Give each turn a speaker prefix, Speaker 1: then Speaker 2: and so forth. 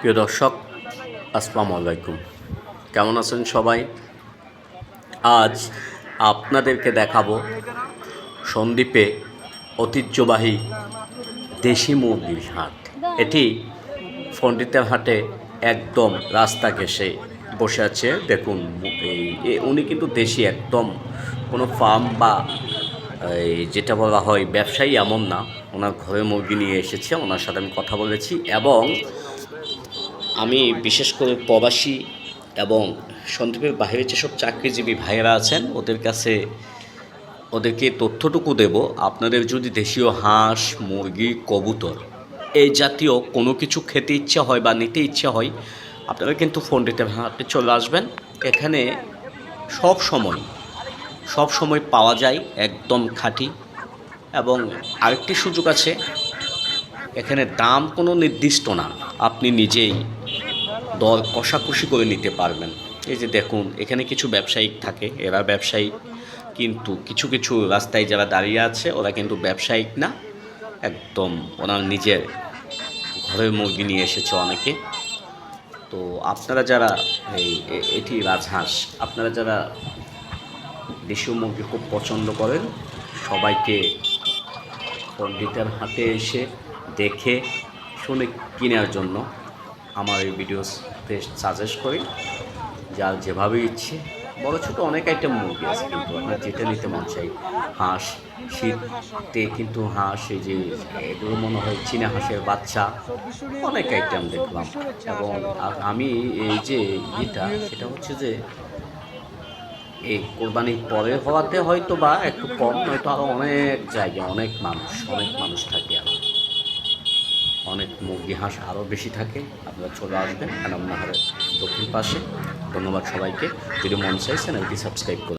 Speaker 1: প্রিয় দর্শক, আসসালামু আলাইকুম। কেমন আছেন সবাই? আজ আপনাদেরকে দেখাবো সন্দ্বীপে ঐতিহ্যবাহী দেশি মুরগির হাট। এটি পণ্ডিতের হাটে একদম রাস্তা ঘেসে বসে আছে। দেখুন, এই উনি কিন্তু দেশি একদম। কোনো ফার্ম বা এই যেটা বলা হয় ব্যবসায়ী এমন না। ওনার ঘরে মুরগি নিয়ে এসেছে, ওনার সাথে আমি কথা বলেছি এবং আমি বিশেষ করে প্রবাসী এবং সন্দীপের বাইরে যেসব চাকরিজীবী ভাইয়েরা আছেন, ওদের কাছে ওদেরকে তথ্যটুকু দেব। আপনাদের যদি দেশীয় হাঁস, মুরগি, কবুতর এই জাতীয় কোনো কিছু খেতে ইচ্ছা হয় বা নিতে ইচ্ছা হয়, আপনারা কিন্তু পণ্ডিতের হাটে চলে আসবেন। এখানে সব সময় সব সময় পাওয়া যায় একদম খাঁটি। এবং আরেকটি সুযোগ আছে, এখানে দাম কোনো নির্দিষ্ট না। আপনি নিজেই দর কষাকষি করে নিতে পারবেন। এই যে দেখুন, এখানে কিছু ব্যবসায়িক থাকে। এরা ব্যবসায়িক, কিন্তু কিছু কিছু রাস্তায় যারা দাঁড়িয়ে আছে, ওরা কিন্তু ব্যবসায়িক না। একদম ওনার নিজের ঘরের মুরগি নিয়ে এসেছে অনেকে। তো আপনারা যারা এই এটি রাজহাঁস, আপনারা যারা দেশীয় মুরগি খুব পছন্দ করেন, সবাইকে পণ্ডিতের হাতে এসে দেখে, শুনে কেনার জন্য আমার এই ভিডিওতে সাজেস্ট করি। যার যেভাবে ইচ্ছে, বড় ছোটো অনেক আইটেম মুরগি আছে কিন্তু আপনার যেটা নিতে মন চাই, হাঁস, শীতে কিন্তু হাঁস, এই যে এগুলো মনে হয় চীনা হাঁসের বাচ্চা, অনেক আইটেম দেখলাম। এবং আমি এই যে ইটা, সেটা হচ্ছে যে, এই কোরবানির পরে হওয়াতে হয়তো বা একটু কম, নয়তো আরও অনেক জায়গায় অনেক মানুষ অনেক মানুষ থাকে আরও অনেক মুরগি হাঁস আরও বেশি থাকে। আপনারা চলে আসবেন আনামনাহারের দক্ষিণ পাশে। ধন্যবাদ সবাইকে। যদি মন চাই চ্যানেলটি সাবস্ক্রাইব করুন।